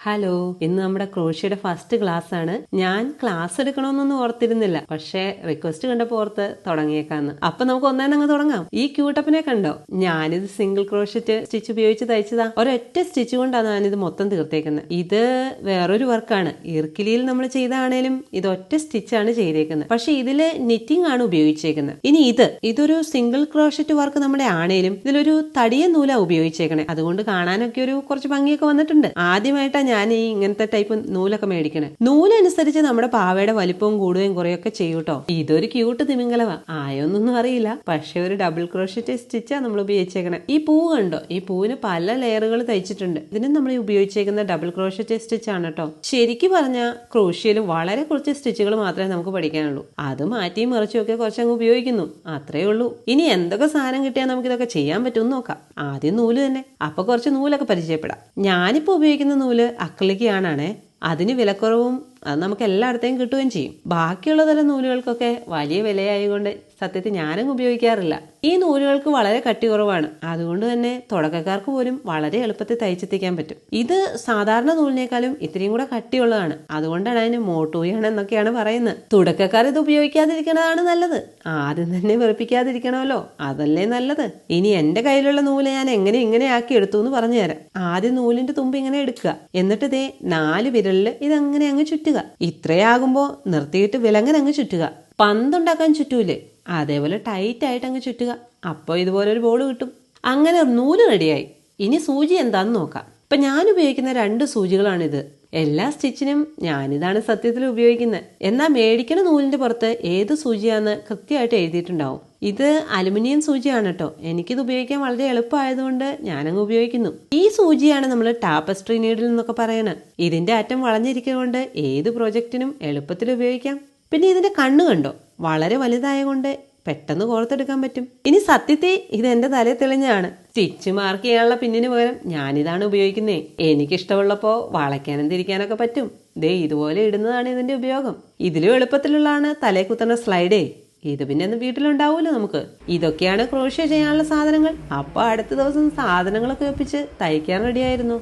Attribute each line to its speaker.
Speaker 1: Hello ഇന്ന് നമ്മുടെ ക്രോഷ്യയുടെ first class ആണ്. ഞാൻ ക്ലാസ് എടുക്കണമെന്നൊന്നും ഓർത്തിരുന്നില്ല. പക്ഷേ റിക്വസ്റ്റ് കണ്ടപ്പോൾ ഓർത്ത് തുടങ്ങിയേക്കാന്ന്. അപ്പൊ നമുക്ക് ഒന്നേ അങ്ങ് തുടങ്ങാം. ഈ ക്യൂട്ടപ്പിനെ കണ്ടോ? ഞാനിത് സിംഗിൾ ക്രോഷറ്റ് സ്റ്റിച്ച് ഉപയോഗിച്ച് തയ്ച്ചതാ. ഒരൊറ്റ സ്റ്റിച്ച് കൊണ്ടാണ് ഞാനിത് മൊത്തം തീർത്തേക്കുന്നത് ഇത് വേറൊരു വർക്കാണ്. ഇർക്കിലിയിൽ നമ്മൾ ചെയ്താണേലും ഇത് ഒറ്റ സ്റ്റിച്ചാണ് ചെയ്തേക്കുന്നത് പക്ഷെ ഇതിൽ നിറ്റിംഗ് ആണ് ഉപയോഗിച്ചേക്കുന്നത് ഇനി ഇത്. ഇതൊരു സിംഗിൾ ക്രോഷറ്റ് വർക്ക് നമ്മുടെ ആണേലും ഇതിലൊരു തടിയ നൂല ഉപയോഗിച്ചേക്കണേ അതുകൊണ്ട് കാണാനൊക്കെ ഒരു കുറച്ച് ഭംഗിയൊക്കെ വന്നിട്ടുണ്ട്. ആദ്യമായിട്ടാണ് ഞാൻ ഈ ഇങ്ങനത്തെ ടൈപ്പ് നൂലൊക്കെ മേടിക്കണേ. നൂലനുസരിച്ച് നമ്മുടെ പാവയുടെ വലിപ്പവും കൂടുകയും കുറയൊക്കെ ചെയ്യൂട്ടോ ഇതൊരു ക്യൂട്ട് തിമിംഗലവാ. ആയോന്നൊന്നും അറിയില്ല. പക്ഷെ ഒരു ഡബിൾ ക്രോഷറ്റ് സ്റ്റിച്ചാ നമ്മൾ ഉപയോഗിച്ചേക്കണേ. ഈ പൂ കണ്ടോ? ഈ പൂവിന് പല ലെയറുകൾ തയ്ച്ചിട്ടുണ്ട്. ഇതിന് നമ്മൾ ഉപയോഗിച്ചേക്കുന്ന ഡബിൾ ക്രോഷറ്റ് സ്റ്റിച്ച് ആണ് കേട്ടോ ശരിക്കും പറഞ്ഞാൽ ക്രോഷ്യയിൽ വളരെ കുറച്ച് സ്റ്റിച്ചുകൾ മാത്രമേ നമുക്ക് പഠിക്കാനുള്ളൂ. അത് മാറ്റിയും മറിച്ചും ഒക്കെ കുറച്ചങ്ങ് ഉപയോഗിക്കുന്നു. അത്രേ ഉള്ളൂ. ഇനി എന്തൊക്കെ സാധനം കിട്ടിയാൽ നമുക്ക് ഇതൊക്കെ ചെയ്യാൻ പറ്റുമെന്ന് നോക്കാം. ആദ്യം നൂൽ തന്നെ. അപ്പൊ കുറച്ച് നൂലൊക്കെ പരിചയപ്പെടാം. ഞാനിപ്പോ ഉപയോഗിക്കുന്ന നൂൽ അക്ലിക്ക് ആണാണേ അതിന് വിലക്കുറവും അത് നമുക്ക് എല്ലായിടത്തെയും കിട്ടുകയും ചെയ്യും. ബാക്കിയുള്ള തരം നൂലുകൾക്കൊക്കെ വലിയ വിലയായതുകൊണ്ട് സത്യത്തിൽ ഞാനും ഉപയോഗിക്കാറില്ല. ഈ നൂലുകൾക്ക് വളരെ കട്ടി കുറവാണ് അതുകൊണ്ട് തന്നെ തുടക്കക്കാർക്ക് പോലും വളരെ എളുപ്പത്തിൽ തയ്ച്ചെത്തിക്കാൻ പറ്റും. ഇത് സാധാരണ നൂലിനേക്കാളും ഇത്രയും കൂടെ കട്ടിയുള്ളതാണ്. അതുകൊണ്ടാണ് അതിന് മോട്ടോയാണ് എന്നൊക്കെയാണ് പറയുന്നത്. തുടക്കക്കാർ ഇത് ഉപയോഗിക്കാതിരിക്കണതാണ് നല്ലത്. ആദ്യം തന്നെ വെറുപ്പിക്കാതിരിക്കണമല്ലോ. അതല്ലേ നല്ലത്? ഇനി എന്റെ കയ്യിലുള്ള നൂൽ ഞാൻ എങ്ങനെ ഇങ്ങനെ ആക്കി എടുത്തു എന്ന് പറഞ്ഞു തരാം. ആദ്യം നൂലിന്റെ തുമ്പ് ഇങ്ങനെ എടുക്കുക. എന്നിട്ട് ഇതേ നാല് വിരലിൽ ഇതങ്ങനെ അങ്ങ് ചുറ്റുക. ഇത്രയാകുമ്പോൾ നിർത്തിയിട്ട് വിലങ്ങനെ അങ്ങ് ചുറ്റുക. പന്തുണ്ടാക്കാൻ ചുറ്റൂലേ? അതേപോലെ ടൈറ്റ് ആയിട്ട് അങ്ങ് ചുറ്റുക. അപ്പോൾ ഇതുപോലെ ഒരു ബോൾ കിട്ടും. അങ്ങനെ നൂൽ റെഡിയായി ഇനി സൂചി എന്താന്ന് നോക്കാം. ഇപ്പൊ ഞാൻ ഉപയോഗിക്കുന്ന രണ്ട് സൂചികളാണിത്. എല്ലാ സ്റ്റിച്ചിനും ഞാനിതാണ് സത്യത്തിൽ ഉപയോഗിക്കുന്നത്. എന്നാൽ മേടിക്കണ നൂലിന്റെ പുറത്ത് ഏത് സൂചിയാന്ന് കൃത്യമായിട്ട് എഴുതിയിട്ടുണ്ടാവും. ഇത് അലുമിനിയം സൂചിയാണ് കേട്ടോ എനിക്കിത് ഉപയോഗിക്കാൻ വളരെ എളുപ്പമായതുകൊണ്ട് ഞാനങ്ങ് ഉപയോഗിക്കുന്നു. ഈ സൂചിയാണ് നമ്മൾ ടാപ്പസ്ട്രി നീഡിൽ എന്നൊക്കെ പറയണത് ഇതിന്റെ അറ്റം വളഞ്ഞിരിക്കുന്നതുകൊണ്ട് ഏത് പ്രോജക്റ്റിനും എളുപ്പത്തിൽ ഉപയോഗിക്കാം. പിന്നെ ഇതിന്റെ കണ്ണ് കണ്ടോ? വളരെ വലുതായ കൊണ്ട് പെട്ടെന്ന് കോർത്തെടുക്കാൻ പറ്റും. ഇനി സത്യത്തെ ഇത് എന്റെ തലയിൽ തെളിഞ്ഞാണ് സ്റ്റിച്ച് മാർക്ക് ചെയ്യാനുള്ള പിന്നിന് പകരം ഞാനിതാണ് ഉപയോഗിക്കുന്നത് എനിക്കിഷ്ടമുള്ളപ്പോ വളയ്ക്കാനും തിരിക്കാനൊക്കെ പറ്റും. ദേ ഇതുപോലെ ഇടുന്നതാണ് ഇതിന്റെ ഉപയോഗം. ഇതിലും എളുപ്പത്തിലുള്ളതാണ് തലേ കുത്തുന്ന സ്ലൈഡേ. ഇത് പിന്നെ ഒന്ന് വീട്ടിലുണ്ടാവുമല്ലോ നമുക്ക്? ഇതൊക്കെയാണ് ക്രോഷ്യ ചെയ്യാനുള്ള സാധനങ്ങൾ. അപ്പോൾ അടുത്ത ദിവസം സാധനങ്ങളൊക്കെ ഒപ്പിച്ച് തയ്ക്കാൻ റെഡിയായിരുന്നു.